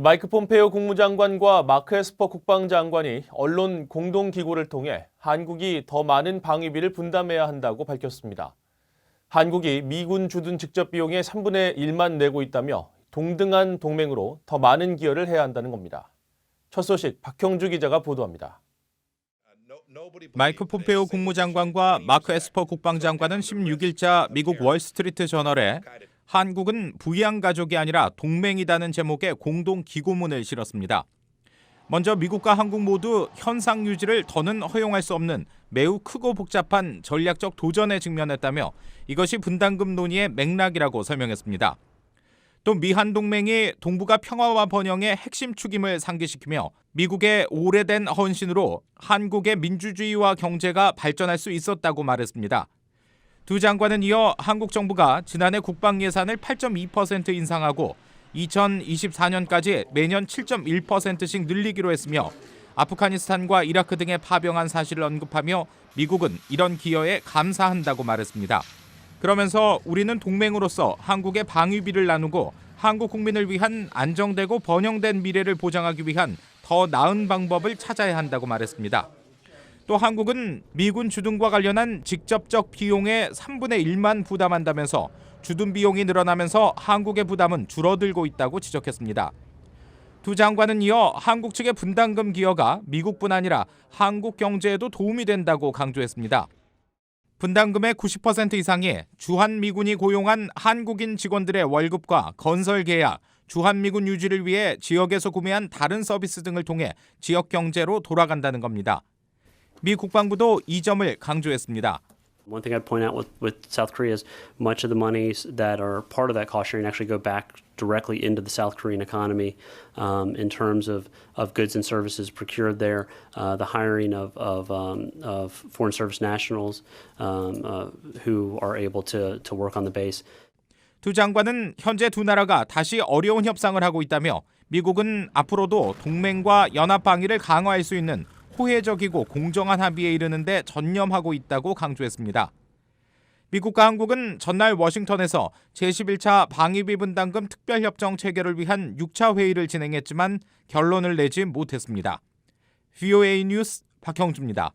마이크 폼페이오 국무장관과 마크 에스퍼 국방장관이 언론 공동기구를 통해 한국이 더 많은 방위비를 분담해야 한다고 밝혔습니다. 한국이 미군 주둔 직접 비용의 3분의 1만 내고 있다며 동등한 동맹으로 더 많은 기여를 해야 한다는 겁니다. 첫 소식 박형주 기자가 보도합니다. 마이크 폼페오 국무장관과 마크 에스퍼 국방장관은 16일자 미국 월스트리트 저널에 한국은 부양 가족이 아니라 동맹이다는 제목의 공동 기고문을 실었습니다. 먼저 미국과 한국 모두 현상 유지를 더는 허용할 수 없는 매우 크고 복잡한 전략적 도전에 직면했다며 이것이 분담금 논의의 맥락이라고 설명했습니다. 또 미한 동맹이 동북아 평화와 번영의 핵심 축임을 상기시키며 미국의 오래된 헌신으로 한국의 민주주의와 경제가 발전할 수 있었다고 말했습니다. 두 장관은 이어 한국 정부가 지난해 국방 예산을 8.2% 인상하고 2024년까지 매년 7.1%씩 늘리기로 했으며 아프가니스탄과 이라크 등에 파병한 사실을 언급하며 미국은 이런 기여에 감사한다고 말했습니다. 그러면서 우리는 동맹으로서 한국의 방위비를 나누고 한국 국민을 위한 안정되고 번영된 미래를 보장하기 위한 더 나은 방법을 찾아야 한다고 말했습니다. 또 한국은 미군 주둔과 관련한 직접적 비용의 3분의 1만 부담한다면서 주둔 비용이 늘어나면서 한국의 부담은 줄어들고 있다고 지적했습니다. 두 장관은 이어 한국 측의 분담금 기여가 미국뿐 아니라 한국 경제에도 도움이 된다고 강조했습니다. 분담금의 90% 이상이 주한미군이 고용한 한국인 직원들의 월급과 건설 계약, 주한미군 유지를 위해 지역에서 구매한 다른 서비스 등을 통해 지역 경제로 돌아간다는 겁니다. 미 국방부도 이 점을 강조했습니다. One thing I'd point out with, with South Korea is much of the monies that are part of that cost sharing actually go back directly into the South Korean economy um, in terms of, of goods and services procured there, uh, the hiring of, of, um, of foreign service nationals um, uh, who are able to, to work on the base. 두 장관은 현재 두 나라가 다시 어려운 협상을 하고 있다며 미국은 앞으로도 동맹과 연합 방위를 강화할 수 있는 호혜적이고 공정한 합의에 이르는데 전념하고 있다고 강조했습니다. 미국과 한국은 전날 워싱턴에서 제11차 방위비 분담금 특별협정 체결을 위한 6차 회의를 진행했지만 결론을 내지 못했습니다. VOA 뉴스 박형주입니다.